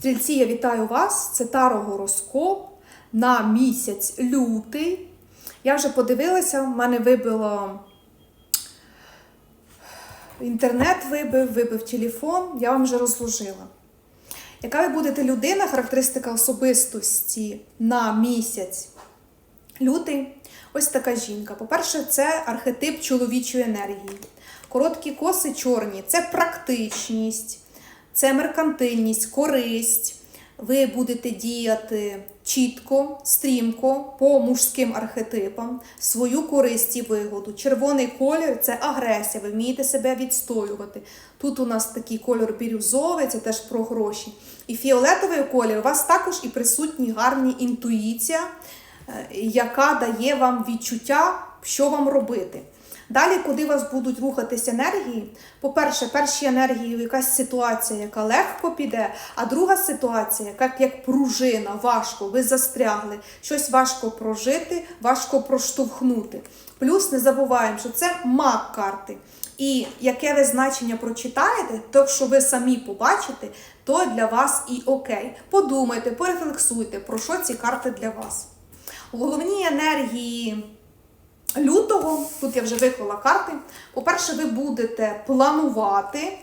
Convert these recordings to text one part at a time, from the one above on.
Стрільці, я вітаю вас. Це Таро Гороскоп на місяць лютий. Я вже подивилася, в мене вибило інтернет вибив, вибив телефон, я вам вже розложила. Яка ви будете людина, характеристика особистості на місяць лютий? Ось така жінка. По-перше, це архетип чоловічої енергії. Короткі коси чорні це практичність, це меркантильність, користь. Ви будете діяти чітко, стрімко по мужським архетипам, свою користь і вигоду. Червоний колір це агресія, ви вмієте себе відстоювати. Тут у нас такий кольор бірюзовий, це теж про гроші. І фіолетовий колір у вас також і присутній гарна інтуїція, е, яка дає вам відчуття, що вам робити. Далі, куди вас будуть рухатись енергії? По-перше, перші енергії якась ситуація, яка легко піде, а друга ситуація, яка як пружина, важко, ви застрягли, щось важко прожити, важко проштовхнути. Плюс не забуваємо, що це маг карти. І яке ви значення прочитаєте, то що ви самі побачите, то для вас і окей. Подумайте, порефлексуйте, про що ці карти для вас. Головні енергії лютого, тут я вже виклала карти. По-перше, ви будете планувати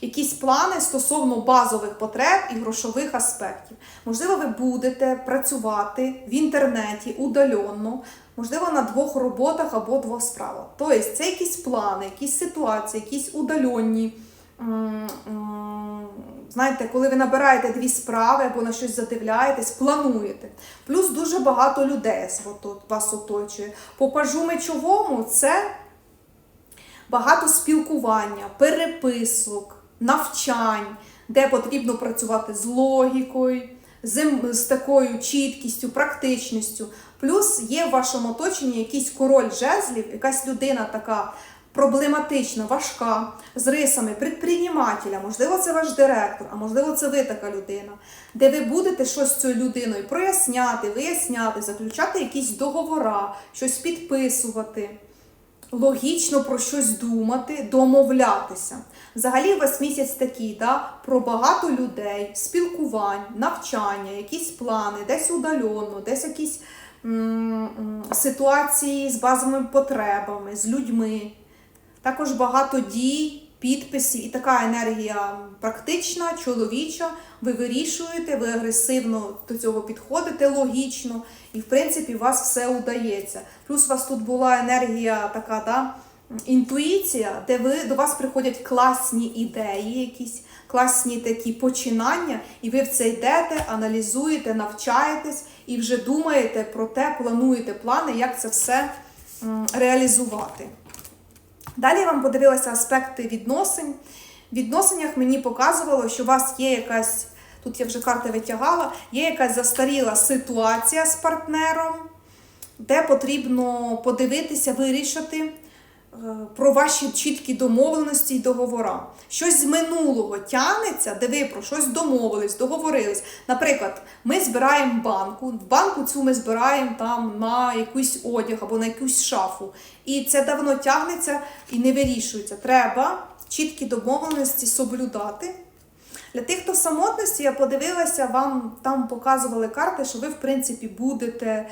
якісь плани стосовно базових потреб і грошових аспектів. Можливо, ви будете працювати в інтернеті удаленно, можливо, на двох роботах або двох справах. Тобто, це якісь плани, якісь ситуації, якісь удальонні. Знаєте, коли ви набираєте дві справи або на щось задивляєтесь, плануєте. Плюс дуже багато людей вас оточує. По пажу мечовому це багато спілкування, переписок, навчань, де потрібно працювати з логікою, ем- з такою чіткістю, практичністю. Плюс є в вашому оточенні якийсь король жезлів, якась людина така проблематична, важка, з рисами предпринимателя, можливо, це ваш директор, а можливо, це ви така людина, де ви будете щось з цією людиною проясняти, виясняти, заключати якісь договора, щось підписувати логічно про щось думати, домовлятися. Взагалі, у вас місяць такий, да, про багато людей, спілкувань, навчання, якісь плани, десь удаленно, десь якісь ситуації з базовими потребами, з людьми. Також багато дій, підписів і така енергія практична, чоловіча. Ви вирішуєте, ви агресивно до цього підходите логічно, і в принципі у вас все удається. Плюс у вас тут була енергія така, да, інтуїція, де ви до вас приходять класні ідеї, якісь класні такі починання, і ви в це йдете, аналізуєте, навчаєтесь і вже думаєте про те, плануєте плани, як це все реалізувати. Далі я вам подивилася аспекти відносин. В відносинах мені показувало, що у вас є якась, тут я вже карти витягала, є якась застаріла ситуація з партнером, де потрібно подивитися, вирішити про ваші чіткі домовленості і договори. Щось з минулого тягнеться, де ви про щось домовились, договорились. Наприклад, ми збираємо банку, в банку цю ми збираємо там на якийсь одяг або на якусь шафу. І це давно тягнеться і не вирішується. Треба чіткі домовленості соблюдати. Для тих, хто в самотності, я подивилася, вам там показували карти, що ви, в принципі, будете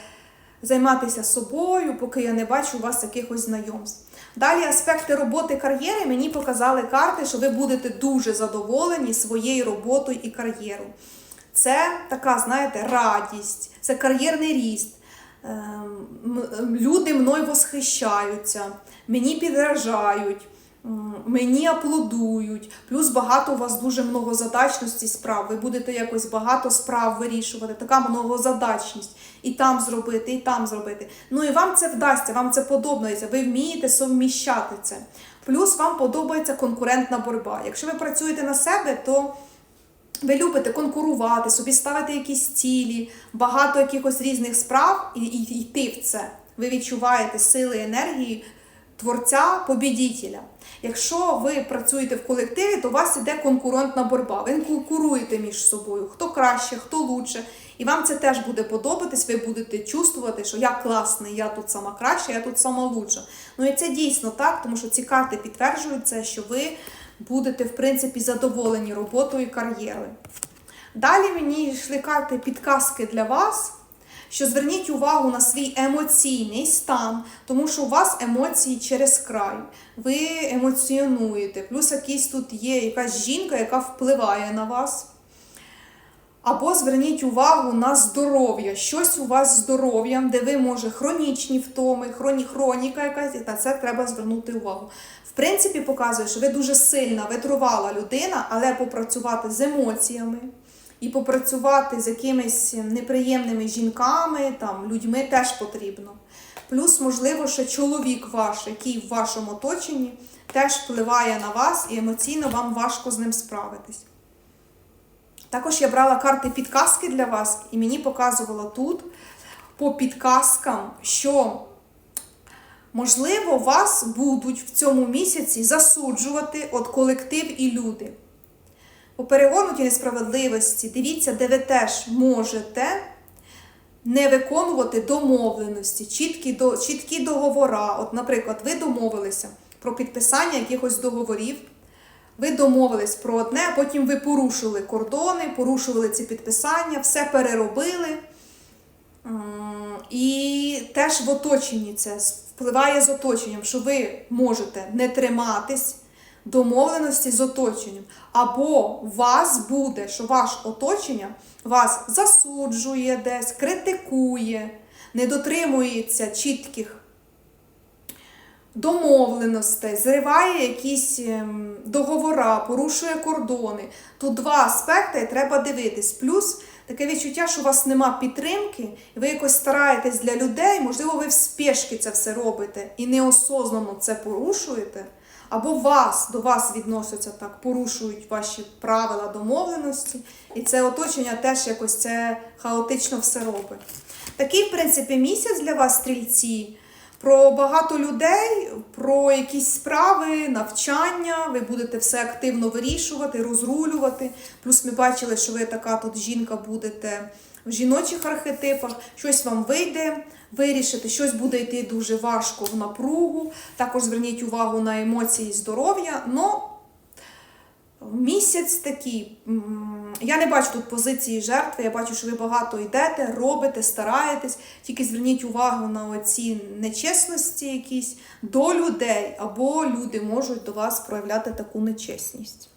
займатися собою, поки я не бачу у вас якихось знайомств. Далі аспекти роботи кар'єри мені показали карти, що ви будете дуже задоволені своєю роботою і кар'єрою. Це така, знаєте, радість, це кар'єрний ріст. Ем, Люди мною восхищаються, мені підражають, мені аплодують. Плюс багато у вас дуже многозадачності справ. Ви будете якось багато справ вирішувати, така многозадачність. І там зробити, і там зробити. Ну і вам це вдасться, вам це подобається. Ви вмієте совміщати це. Плюс вам подобається конкурентна боротьба. Якщо ви працюєте на себе, то ви любите конкурувати, собі ставити якісь цілі, багато якихось різних справ і, і йти в це. Ви відчуваєте сили енергії творця, побідітеля. Якщо ви працюєте в колективі, то у вас іде конкурентна боротьба. Ви конкуруєте між собою, хто краще, хто лучше. І вам це теж буде подобатись, ви будете чувствувати, що я класний, я тут сама краща, я тут сама лучша. Ну і це дійсно так, тому що ці карти підтверджують це, що ви будете, в принципі, задоволені роботою і кар'єрою. Далі мені йшли карти підказки для вас, що зверніть увагу на свій емоційний стан, тому що у вас емоції через край. Ви емоціонуєте. Плюс якийсь тут є якась жінка, яка впливає на вас. Або зверніть увагу на здоров'я. Щось у вас з здоров'ям, де ви, може, хронічні втоми, хроні, хроніка якась, на це треба звернути увагу. В принципі, показує, що ви дуже сильна, витривала людина, але попрацювати з емоціями і попрацювати з якимись неприємними жінками, там, людьми теж потрібно. Плюс, можливо, ще чоловік ваш, який в вашому оточенні, теж впливає на вас і емоційно вам важко з ним справитись. Також я брала карти підказки для вас, і мені показувало тут по підказкам, що, можливо, вас будуть в цьому місяці засуджувати от колектив і люди. По перегорнутій несправедливості, дивіться, де ви теж можете не виконувати домовленості, чіткі, до, чіткі договора. От, наприклад, ви домовилися про підписання якихось договорів. Ви домовились про одне, а потім ви порушили кордони, порушували ці підписання, все переробили. І теж в оточенні це впливає з оточенням, що ви можете не триматись домовленості з оточенням. Або вас буде, що ваше оточення вас засуджує десь, критикує, не дотримується чітких домовленостей, зриває якісь ем, договора, порушує кордони. Тут два аспекти, і треба дивитись. Плюс таке відчуття, що у вас нема підтримки, і ви якось стараєтесь для людей, можливо, ви в спешки це все робите і неосознано це порушуєте. Або вас до вас відносяться так, порушують ваші правила домовленості, і це оточення теж якось це хаотично все робить. Такий, в принципі, місяць для вас, стрільці, про багато людей, про якісь справи, навчання. Ви будете все активно вирішувати, розрулювати. Плюс ми бачили, що ви така тут жінка будете в жіночих архетипах, щось вам вийде вирішити, щось буде йти дуже важко в напругу. Також зверніть увагу на емоції здоров'я. Но місяць такий. Я не бачу тут позиції жертви, я бачу, що ви багато йдете, робите, стараєтесь. Тільки зверніть увагу на оці нечесності якісь до людей, або люди можуть до вас проявляти таку нечесність.